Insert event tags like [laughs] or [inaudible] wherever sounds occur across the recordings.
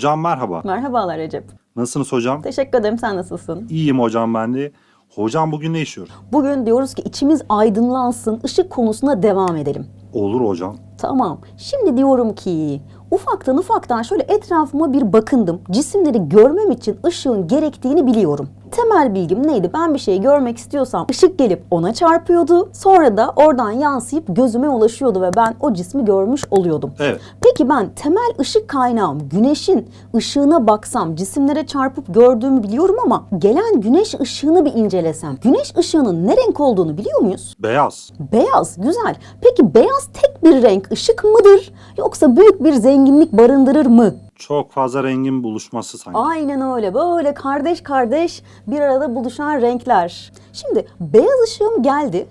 Hocam merhaba. Merhabalar Recep. Nasılsınız hocam? Teşekkür ederim. Sen nasılsın? İyiyim hocam ben de. Hocam bugün ne işiyoruz? Bugün diyoruz ki içimiz aydınlansın, ışık konusuna devam edelim. Olur hocam. Tamam. Şimdi diyorum ki ufaktan ufaktan şöyle etrafıma bir bakındım. Cisimleri görmem için ışığın gerektiğini biliyorum. Temel bilgim neydi? Ben bir şeyi görmek istiyorsam ışık gelip ona çarpıyordu. Sonra da oradan yansıyıp gözüme ulaşıyordu ve ben o cismi görmüş oluyordum. Evet. Peki ben temel ışık kaynağım güneşin ışığına baksam cisimlere çarpıp gördüğümü biliyorum ama gelen güneş ışığını bir incelesem güneş ışığının ne renk olduğunu biliyor muyuz? Beyaz. Beyaz, güzel. Peki beyaz tek bir renk ışık mıdır yoksa büyük bir zenginlik barındırır mı? Çok fazla rengin buluşması sanki. Aynen öyle. Böyle kardeş kardeş bir arada buluşan renkler. Şimdi beyaz ışığım geldi.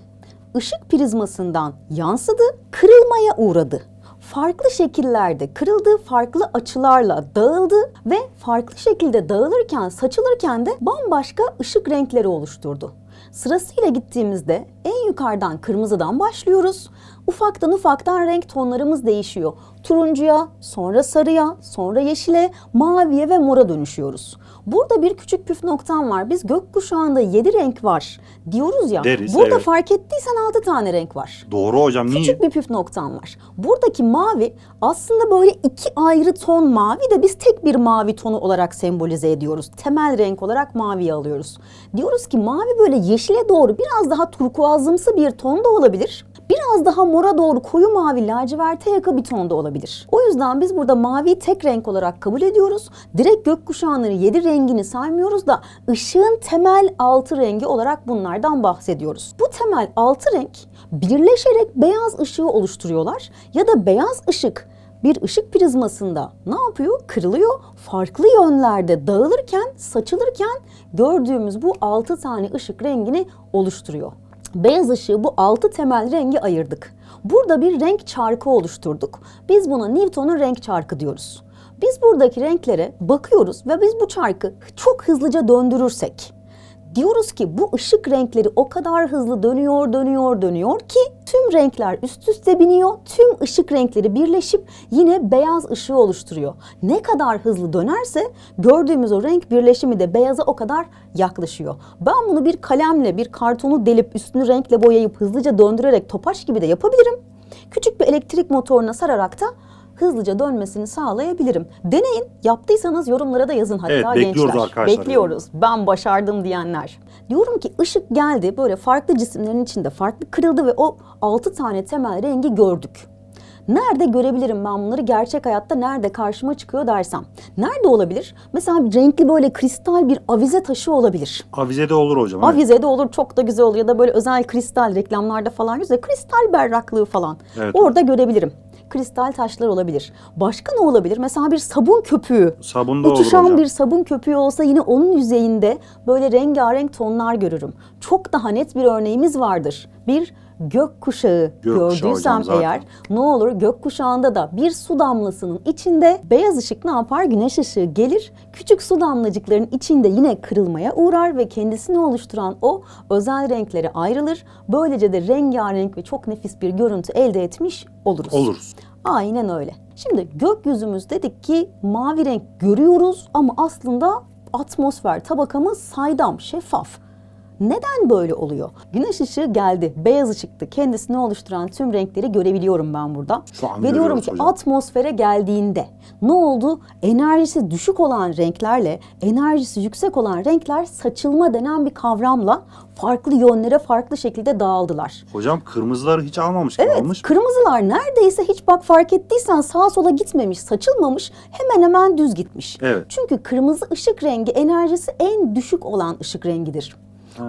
Işık prizmasından yansıdı, kırılmaya uğradı. Farklı şekillerde kırıldı, farklı açılarla dağıldı ve farklı şekilde dağılırken, saçılırken de bambaşka ışık renkleri oluşturdu. Sırasıyla gittiğimizde en yukarıdan kırmızıdan başlıyoruz. Ufaktan ufaktan renk tonlarımız değişiyor. Turuncuya, sonra sarıya, sonra yeşile, maviye ve mora dönüşüyoruz. Burada bir küçük püf noktam var. Biz gökkuşağında 7 renk var diyoruz ya. Deriz, burada evet. fark ettiysen 6 tane renk var. Doğru hocam niye? Küçük bir püf noktam var. Buradaki mavi aslında böyle iki ayrı ton mavi de biz tek bir mavi tonu olarak sembolize ediyoruz. Temel renk olarak maviyi alıyoruz. Diyoruz ki mavi böyle yeşile doğru biraz daha turkuazımsı bir ton da olabilir. Biraz daha mora doğru koyu mavi laciverte yakın bir tonda olabilir. O yüzden biz burada maviyi tek renk olarak kabul ediyoruz. Direkt gökkuşağının yedi rengini saymıyoruz da ışığın temel altı rengi olarak bunlardan bahsediyoruz. Bu temel altı renk birleşerek beyaz ışığı oluşturuyorlar ya da beyaz ışık bir ışık prizmasında ne yapıyor? Kırılıyor. Farklı yönlerde dağılırken, saçılırken gördüğümüz bu 6 tane ışık rengini oluşturuyor. Beyaz ışığı bu 6 temel rengi ayırdık. Burada bir renk çarkı oluşturduk. Biz buna Newton'un renk çarkı diyoruz. Biz buradaki renklere bakıyoruz ve biz bu çarkı çok hızlıca döndürürsek Diyoruz ki bu ışık renkleri o kadar hızlı dönüyor, dönüyor, dönüyor ki tüm renkler üst üste biniyor. Tüm ışık renkleri birleşip yine beyaz ışığı oluşturuyor. Ne kadar hızlı dönerse gördüğümüz o renk birleşimi de beyaza o kadar yaklaşıyor. Ben bunu bir kalemle, bir kartonu delip üstünü renkle boyayıp hızlıca döndürerek topaç gibi de yapabilirim. Küçük bir elektrik motoruna sararak da hızlıca dönmesini sağlayabilirim. Deneyin. Yaptıysanız yorumlara da yazın hatta Evet, bekliyoruz gençler. arkadaşlar. Bekliyoruz. Ben başardım diyenler. Diyorum ki ışık geldi böyle farklı cisimlerin içinde farklı kırıldı ve o 6 tane temel rengi gördük. Nerede görebilirim ben bunları gerçek hayatta nerede karşıma çıkıyor dersem. Nerede olabilir? Mesela renkli böyle kristal bir avize taşı olabilir. Avizede olur hocam. evet. Avizede olur çok da güzel olur ya da böyle özel kristal reklamlarda falan güzel kristal berraklığı falan. Evet. Orada görebilirim. Kristal taşlar olabilir. Başka ne olabilir? Mesela bir sabun köpüğü. Sabun da olur Uçuşan hocam. bir sabun köpüğü olsa yine onun yüzeyinde böyle rengarenk tonlar görürüm. Çok daha net bir örneğimiz vardır. Bir gökkuşağı Gökkuşağı gördüysem zaten. eğer ne olur gökkuşağında da bir su damlasının içinde beyaz ışık ne yapar? Güneş ışığı gelir. Küçük su damlacıkların içinde yine kırılmaya uğrar ve kendisini oluşturan o özel renklere ayrılır. Böylece de rengarenk ve çok nefis bir görüntü elde etmiş oluruz. Oluruz. Aynen öyle. Şimdi gökyüzümüz dedik ki mavi renk görüyoruz ama aslında atmosfer tabakamız saydam, şeffaf. Neden böyle oluyor? Güneş ışığı geldi, beyaz ışıktı. Kendisini oluşturan tüm renkleri görebiliyorum ben burada. Şu an Ve diyorum ki hocam. atmosfere geldiğinde ne oldu? Enerjisi düşük olan renklerle enerjisi yüksek olan renkler saçılma denen bir kavramla farklı yönlere farklı şekilde dağıldılar. Hocam kırmızıları hiç almamış Evet, almış mı? kırmızılar neredeyse hiç bak fark ettiysen sağa sola gitmemiş, saçılmamış, hemen hemen düz gitmiş. Evet. Çünkü kırmızı ışık rengi enerjisi en düşük olan ışık rengidir.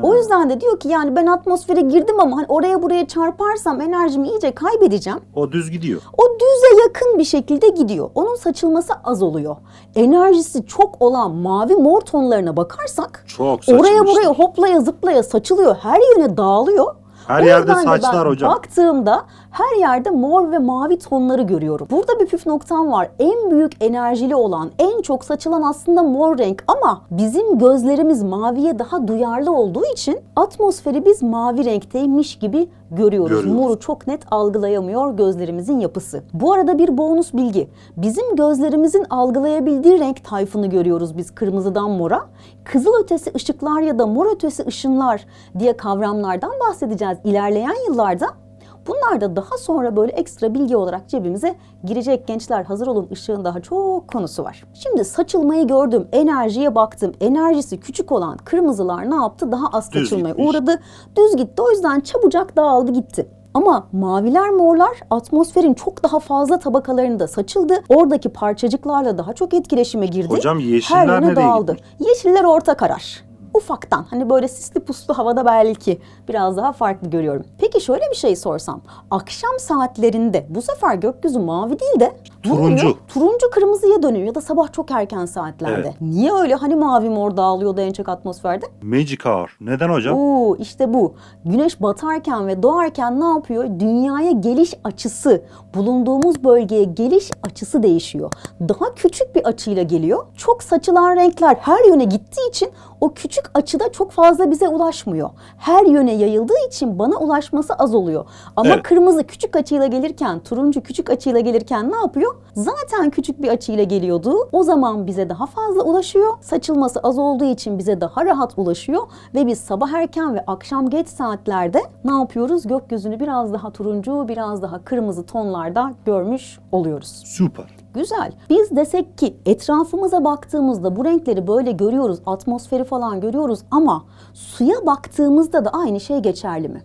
O yüzden de diyor ki yani ben atmosfere girdim ama hani oraya buraya çarparsam enerjimi iyice kaybedeceğim. O düz gidiyor. O düze yakın bir şekilde gidiyor. Onun saçılması az oluyor. Enerjisi çok olan mavi mor tonlarına bakarsak Çok oraya buraya hoplaya zıplaya saçılıyor. Her yöne dağılıyor. Her O yerde saçlar hocam. Baktığımda her yerde mor ve mavi tonları görüyorum. Burada bir püf noktam var. En büyük enerjili olan, en çok saçılan aslında mor renk ama bizim gözlerimiz maviye daha duyarlı olduğu için atmosferi biz mavi renkteymiş gibi görüyoruz. Görüyoruz. Moru çok net algılayamıyor gözlerimizin yapısı. Bu arada bir bonus bilgi. Bizim gözlerimizin algılayabildiği renk tayfını görüyoruz biz kırmızıdan mora. Kızıl ötesi ışıklar ya da mor ötesi ışınlar diye kavramlardan bahsedeceğiz ilerleyen yıllarda. Bunlar da daha sonra böyle ekstra bilgi olarak cebimize girecek gençler hazır olun ışığın daha çok konusu var. Şimdi saçılmayı gördüm, enerjiye baktım. Enerjisi küçük olan kırmızılar ne yaptı? Daha az Düz saçılmaya gitmiş. uğradı. Düz gitti o yüzden çabucak dağıldı gitti. Ama maviler morlar atmosferin çok daha fazla tabakalarında saçıldı. Oradaki parçacıklarla daha çok etkileşime girdi. Hocam Her yeşiller yöne nereye dağıldı. gitmiş? Yeşiller orta karar. Ufaktan hani böyle sisli puslu havada belki biraz daha farklı görüyorum. Peki şöyle bir şey sorsam. Akşam saatlerinde bu sefer gökyüzü mavi değil de ne oluyor? Turuncu. Turuncu kırmızıya dönüyor ya da sabah çok erken saatlerde. Evet. Niye öyle? Hani mavi mor dağılıyordu en çok atmosferde? Magic Hour. Neden hocam? Oo işte bu. Güneş batarken ve doğarken ne yapıyor? Dünyaya geliş açısı, bulunduğumuz bölgeye geliş açısı değişiyor. Daha küçük bir açıyla geliyor. Çok saçılan renkler her yöne gittiği için o küçük açıda çok fazla bize ulaşmıyor. Her yöne yayıldığı için bana ulaşması az oluyor. Ama Evet. kırmızı küçük açıyla gelirken, turuncu küçük açıyla gelirken ne yapıyor? Zaten küçük bir açıyla geliyordu. O zaman bize daha fazla ulaşıyor. Saçılması az olduğu için bize daha rahat ulaşıyor ve biz sabah erken ve akşam geç saatlerde ne yapıyoruz? Gökyüzünü biraz daha turuncu, biraz daha kırmızı tonlarda görmüş oluyoruz. Süper. Güzel. Biz desek ki etrafımıza baktığımızda bu renkleri böyle görüyoruz, atmosferi falan görüyoruz ama suya baktığımızda da aynı şey geçerli mi?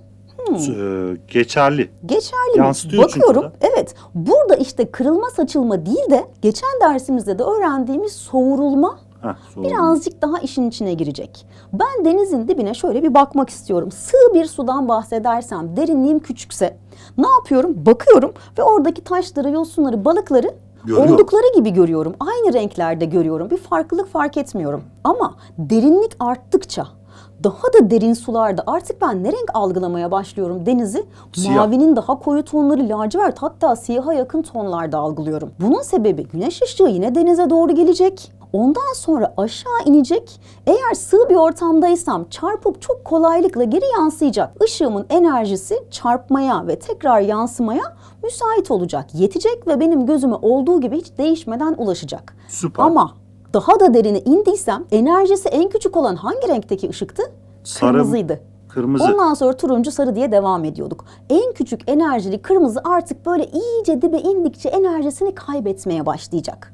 Ee, geçerli. Geçerli Yansıtıyor mi? çünkü Bakıyorum. da. Evet. Burada işte kırılma saçılma değil de geçen dersimizde de öğrendiğimiz soğurulma Heh, birazcık daha işin içine girecek. Ben denizin dibine şöyle bir bakmak istiyorum. Sığ bir sudan bahsedersem, derinliğim küçükse ne yapıyorum? Bakıyorum ve oradaki taşları, yosunları, balıkları Görüyorum. oldukları gibi görüyorum. Aynı renklerde görüyorum. Bir farklılık fark etmiyorum. Ama derinlik arttıkça daha da derin sularda artık ben ne renk algılamaya başlıyorum denizi? Siyah. Mavinin daha koyu tonları lacivert hatta siyaha yakın tonlarda algılıyorum. Bunun sebebi güneş ışığı yine denize doğru gelecek. Ondan sonra aşağı inecek. Eğer sığ bir ortamdaysam çarpıp çok kolaylıkla geri yansıyacak. Işığımın enerjisi çarpmaya ve tekrar yansımaya müsait olacak. Yetecek ve benim gözüme olduğu gibi hiç değişmeden ulaşacak. Süper. Ama daha da derine indiysem enerjisi en küçük olan hangi renkteki ışıktı? Sarı- Kırmızıydı. Kırmızı. Ondan sonra turuncu sarı diye devam ediyorduk. En küçük enerjili kırmızı artık böyle iyice dibe indikçe enerjisini kaybetmeye başlayacak.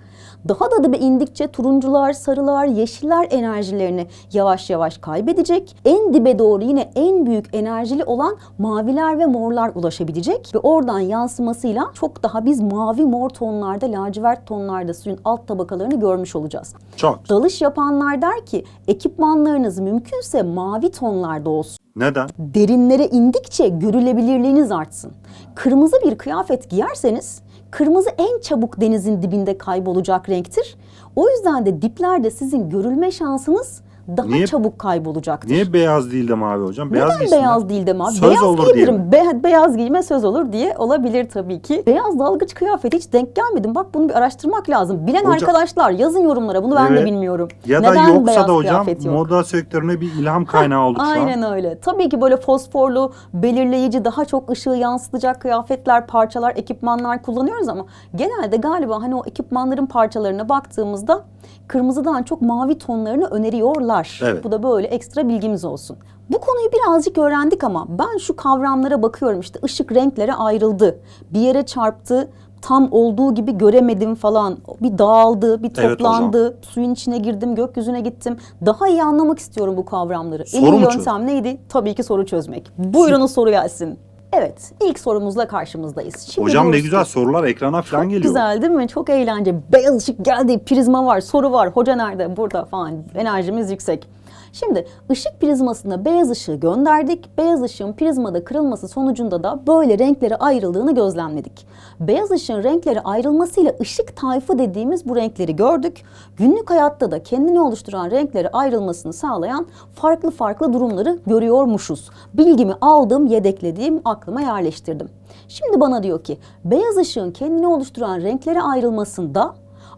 Daha da dibe indikçe turuncular, sarılar, yeşiller enerjilerini yavaş yavaş kaybedecek. En dibe doğru yine en büyük enerjili olan maviler ve morlar ulaşabilecek. Ve oradan yansımasıyla çok daha biz mavi mor tonlarda, lacivert tonlarda suyun alt tabakalarını görmüş olacağız. Çok. Dalış yapanlar der ki ekipmanlarınız mümkünse mavi tonlarda olsun Neden? derinlere indikçe görülebilirliğiniz artsın. Kırmızı bir kıyafet giyerseniz kırmızı en çabuk denizin dibinde kaybolacak renktir. O yüzden de diplerde sizin görülme şansınız daha Niye- çabuk kaybolacaktır. Niye beyaz değil de mavi hocam? Beyaz Neden beyaz değil de mavi? Söz beyaz olur diye giyebilirim. mi? Be- beyaz giyime söz olur diye olabilir tabii ki. Beyaz dalgıç kıyafet hiç denk gelmedim. Bak bunu bir araştırmak lazım. Bilen Hocam- arkadaşlar yazın yorumlara. Bunu ben de Evet. bilmiyorum. Ya da Neden yoksa beyaz da hocam yok? moda sektörüne bir ilham kaynağı olduk. Aynen öyle. Tabii ki böyle fosforlu, belirleyici, daha çok ışığı yansıtacak kıyafetler, parçalar, ekipmanlar kullanıyoruz ama genelde galiba hani o ekipmanların parçalarına baktığımızda kırmızıdan çok mavi tonlarını öneriyorlar. Evet. Bu da böyle ekstra bilgimiz olsun. Bu konuyu birazcık öğrendik ama ben şu kavramlara bakıyorum işte ışık renklere ayrıldı. Bir yere çarptı, tam olduğu gibi göremedim falan. Bir dağıldı, bir Evet toplandı, suyun içine girdim, gökyüzüne gittim. Daha iyi anlamak istiyorum bu kavramları. Soru en iyi çöz- yöntem neydi? Tabii ki soru çözmek. Buyurun soru gelsin. Evet, ilk sorumuzla karşımızdayız. Şimdi Hocam ne güzel sorular ekrana falan geliyor. Güzel değil mi? Çok eğlence. Beyaz ışık geldi, prizma var, soru var. Hoca nerede? Burada falan. Enerjimiz yüksek. Şimdi ışık prizmasına beyaz ışığı gönderdik. Beyaz ışığın prizmada kırılması sonucunda da böyle renklere ayrıldığını gözlemledik. Beyaz ışığın renklere ayrılmasıyla ışık tayfı dediğimiz bu renkleri gördük. Günlük hayatta da kendini oluşturan renklere ayrılmasını sağlayan farklı farklı durumları görüyormuşuz. Bilgimi aldım, yedeklediğim, aklıma yerleştirdim. Şimdi bana diyor ki beyaz ışığın kendini oluşturan renklere ayrılmasında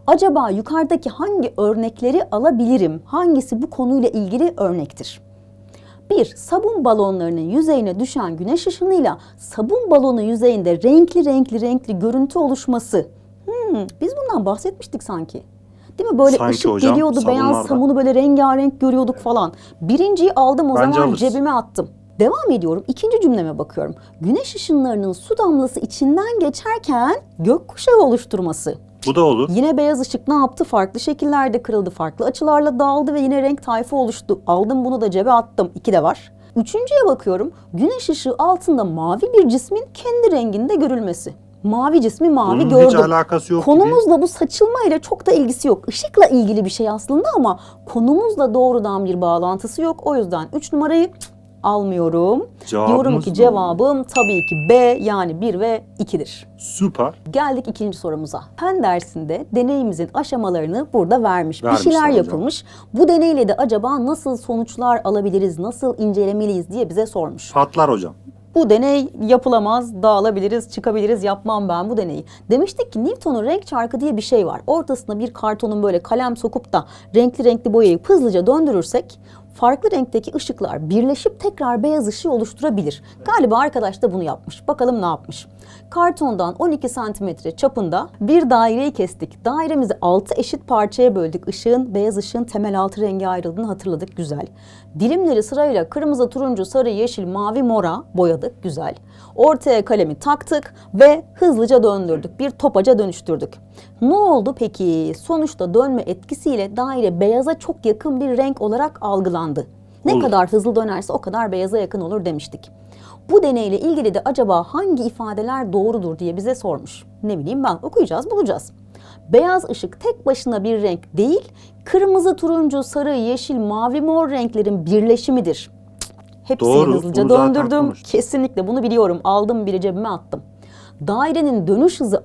acaba yukarıdaki hangi örnekleri alabilirim? Hangisi bu konuyla ilgili örnektir? Bir, sabun balonlarının yüzeyine düşen güneş ışınıyla sabun balonu yüzeyinde renkli renkli renkli görüntü oluşması. Hmm, biz bundan bahsetmiştik sanki. Değil mi? Böyle Sanki ışık hocam, geliyordu, beyaz sabunu böyle rengarenk görüyorduk falan. Birinciyi aldım o Bence zaman alırız. cebime attım. Devam ediyorum. İkinci cümleme bakıyorum. Güneş ışınlarının su damlası içinden geçerken gökkuşağı oluşturması. Bu da olur. Yine beyaz ışık ne yaptı? Farklı şekillerde kırıldı, farklı açılarla dağıldı ve yine renk tayfa oluştu. Aldım bunu da cebe attım. İki de var. Üçüncüye bakıyorum. Güneş ışığı altında mavi bir cismin kendi renginde görülmesi. Mavi cismi mavi Bunun gördüm. hiç alakası yok. Konumuzla bu saçılma ile çok da ilgisi yok. Işıkla ilgili bir şey aslında ama konumuzla doğrudan bir bağlantısı yok. O yüzden 3 numarayı cık, almıyorum. Cevabımız Diyorum ki cevabım tabii ki B yani 1 ve 2'dir. Süper. Geldik ikinci sorumuza. Fen dersinde deneyimizin aşamalarını burada vermiş. bir Vermişler şeyler hocam. yapılmış. Bu deneyle de acaba nasıl sonuçlar alabiliriz, nasıl incelemeliyiz diye bize sormuş. Patlar hocam. Bu deney yapılamaz, dağılabiliriz, çıkabiliriz, yapmam ben bu deneyi. Demiştik ki Newton'un renk çarkı diye bir şey var. Ortasına bir kartonun böyle kalem sokup da renkli renkli boyayı hızlıca döndürürsek farklı renkteki ışıklar birleşip tekrar beyaz ışığı oluşturabilir. Galiba arkadaş da bunu yapmış. Bakalım ne yapmış. Kartondan 12 santimetre çapında bir daireyi kestik. Dairemizi 6 eşit parçaya böldük. Işığın, beyaz ışığın temel altı rengi ayrıldığını hatırladık. Güzel. Dilimleri sırayla kırmızı, turuncu, sarı, yeşil, mavi, mora boyadık. Güzel. Ortaya kalemi taktık ve hızlıca döndürdük. Bir topaca dönüştürdük. Ne oldu peki? Sonuçta dönme etkisiyle daire beyaza çok yakın bir renk olarak algılandı. Ne Olur. kadar hızlı dönerse o kadar beyaza yakın olur demiştik. Bu deneyle ilgili de acaba hangi ifadeler doğrudur diye bize sormuş. Ne bileyim ben okuyacağız bulacağız. Beyaz ışık tek başına bir renk değil, kırmızı, turuncu, sarı, yeşil, mavi, mor renklerin birleşimidir. Hepsini Doğru, hızlıca döndürdüm. Kesinlikle bunu biliyorum. Aldım biri cebime attım. Dairenin dönüş hızı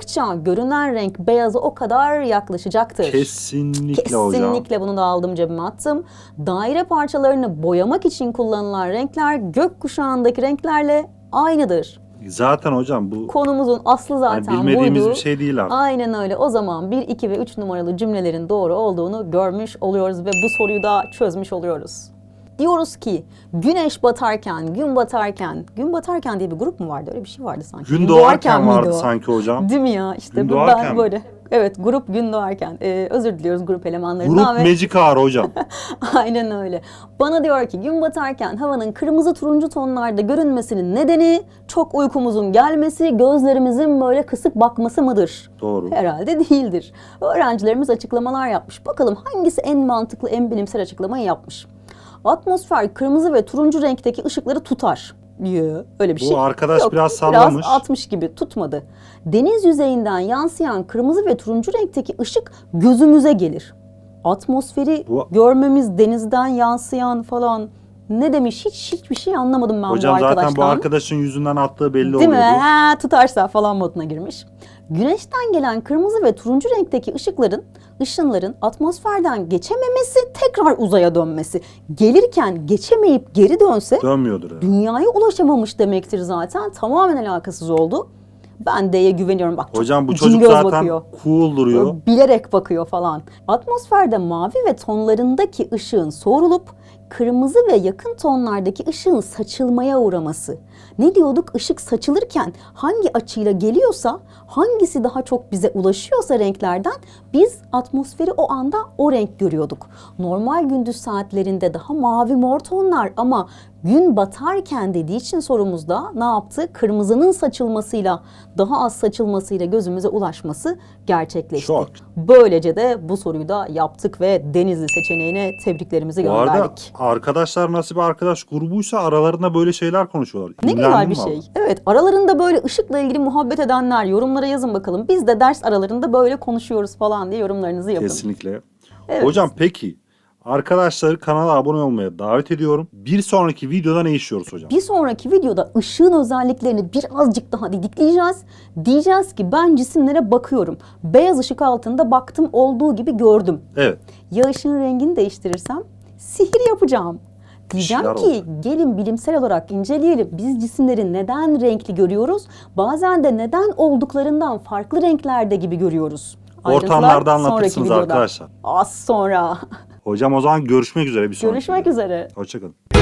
arttıkça görünen renk beyaza o kadar yaklaşacaktır. Kesinlikle, hocam. Kesinlikle bunu da aldım cebime attım. Daire parçalarını boyamak için kullanılan renkler gökkuşağındaki renklerle aynıdır. Zaten hocam bu Konumuzun aslı yani zaten bilmediğimiz buydu. bir şey değil artık. Aynen öyle. O zaman 1, 2 ve 3 numaralı cümlelerin doğru olduğunu görmüş oluyoruz ve bu soruyu da çözmüş oluyoruz. Diyoruz ki güneş batarken, gün batarken, gün batarken diye bir grup mu vardı? Öyle bir şey vardı sanki. Gün doğarken miydi vardı o? sanki hocam. Değil mi ya? İşte Gün bu doğarken ben böyle. Evet grup gün doğarken. Ee, özür diliyoruz grup elemanlarından Grup ve Magic Hour hocam. [laughs] aynen öyle. Bana diyor ki gün batarken havanın kırmızı turuncu tonlarda görünmesinin nedeni çok uykumuzun gelmesi, gözlerimizin böyle kısık bakması mıdır? Doğru. Herhalde değildir. Öğrencilerimiz açıklamalar yapmış. Bakalım hangisi en mantıklı, en bilimsel açıklamayı yapmış. Atmosfer kırmızı ve turuncu renkteki ışıkları tutar. Yo, öyle bir Bu şey arkadaş yok. biraz sallamış. Biraz atmış gibi tutmadı. Deniz yüzeyinden yansıyan kırmızı ve turuncu renkteki ışık gözümüze gelir. Atmosferi Bu- görmemiz denizden yansıyan falan ne demiş hiç hiçbir şey anlamadım ben Hocam bu arkadaştan. zaten bu arkadaşın yüzünden attığı belli Değil oluyordu. mi? Ha, tutarsa falan moduna girmiş. Güneşten gelen kırmızı ve turuncu renkteki ışıkların, ışınların atmosferden geçememesi, tekrar uzaya dönmesi. Gelirken geçemeyip geri dönse Dönmüyordur. herhalde. dünyaya ulaşamamış demektir zaten. Tamamen alakasız oldu. Ben D'ye güveniyorum. Bak Hocam bu çocuk zaten bakıyor. cool duruyor. Bilerek bakıyor falan. Atmosferde mavi ve tonlarındaki ışığın soğurulup kırmızı ve yakın tonlardaki ışığın saçılmaya uğraması. Ne diyorduk? Işık saçılırken hangi açıyla geliyorsa, hangisi daha çok bize ulaşıyorsa renklerden biz atmosferi o anda o renk görüyorduk. Normal gündüz saatlerinde daha mavi mor tonlar ama gün batarken dediği için sorumuzda ne yaptı? Kırmızının saçılmasıyla, daha az saçılmasıyla gözümüze ulaşması gerçekleşti. Çok. Böylece de bu soruyu da yaptık ve Denizli seçeneğine tebriklerimizi Bu arada gönderdik. arkadaşlar nasıl bir arkadaş grubuysa aralarında böyle şeyler konuşuyorlar. Ne güzel bir vallahi. şey. Evet aralarında böyle ışıkla ilgili muhabbet edenler yorumlara yazın bakalım. Biz de ders aralarında böyle konuşuyoruz falan diye yorumlarınızı yapın. Kesinlikle. Evet. Hocam peki arkadaşları kanala abone olmaya davet ediyorum. Bir sonraki videoda ne işliyoruz hocam? Bir sonraki videoda ışığın özelliklerini birazcık daha didikleyeceğiz. Diyeceğiz ki ben cisimlere bakıyorum. Beyaz ışık altında baktım olduğu gibi gördüm. Evet. Ya ışığın rengini değiştirirsem sihir yapacağım. Diyeceğim ki gelin bilimsel olarak inceleyelim. Biz cisimleri neden renkli görüyoruz? Bazen de neden olduklarından farklı renklerde gibi görüyoruz. Ortamlarda anlatırsınız arkadaşlar. Az sonra. Hocam o zaman görüşmek üzere bir sonraki. Görüşmek videoda. üzere. Hoşçakalın.